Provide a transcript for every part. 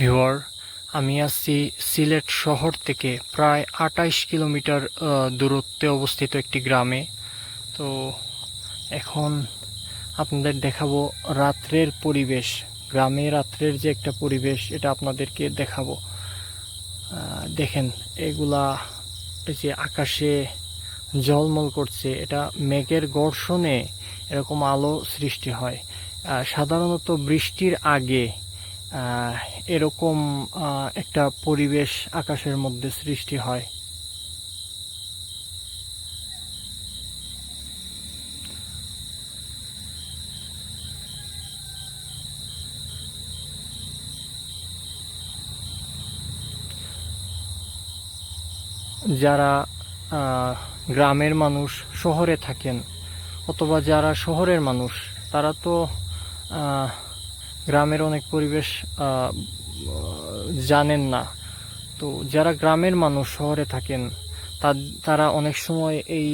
ভিওয়ার আমি আসছি সিলেট শহর থেকে প্রায় আটাইশ কিলোমিটার দূরত্বে অবস্থিত একটি গ্রামে। তো এখন আপনাদের দেখাবো রাত্রের পরিবেশ, গ্রামে রাত্রের যে একটা পরিবেশ, এটা আপনাদেরকে দেখাবো। দেখেন, এগুলা এই যে আকাশে জলমল করছে, এটা মেঘের ঘর্ষণে এরকম আলো সৃষ্টি হয়। সাধারণত বৃষ্টির আগে এরকম একটা পরিবেশ আকাশের মধ্যে সৃষ্টি হয়। যারা গ্রামের মানুষ শহরে থাকেন, অথবা যারা শহরের মানুষ, তারা তো গ্রামের অনেক পরিবেশ জানেন না। তো যারা গ্রামের মানুষ, শহরে থাকেন তারা অনেক সময় এই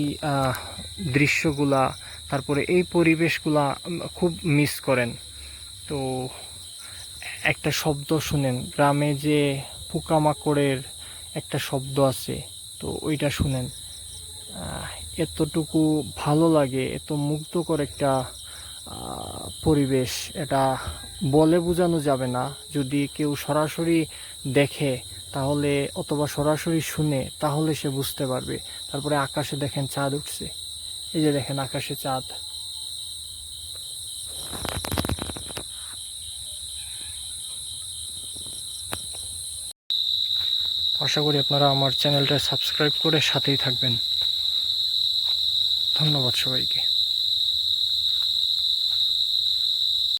দৃশ্যগুলা, তারপরে এই পরিবেশগুলা খুব মিস করেন। তো একটা শব্দ শুনেন, গ্রামে যে পোকামাকড়ের একটা শব্দ আছে, তো ওইটা শুনেন। এতটুকু ভালো লাগে, এত মুগ্ধকর একটা পরিবেশ, এটা বলে বোঝানো যাবে না। যদি কেউ সরাসরি দেখে, তাহলে অথবা সরাসরি শুনে, তাহলে সে বুঝতে পারবে। তারপরে আকাশে দেখেন চাঁদ উঠছে। এই যে দেখেন আকাশে চাঁদ। আশা করি আপনারা আমার চ্যানেলটা সাবস্ক্রাইব করে সাথেই থাকবেন। ধন্যবাদ সবাইকে।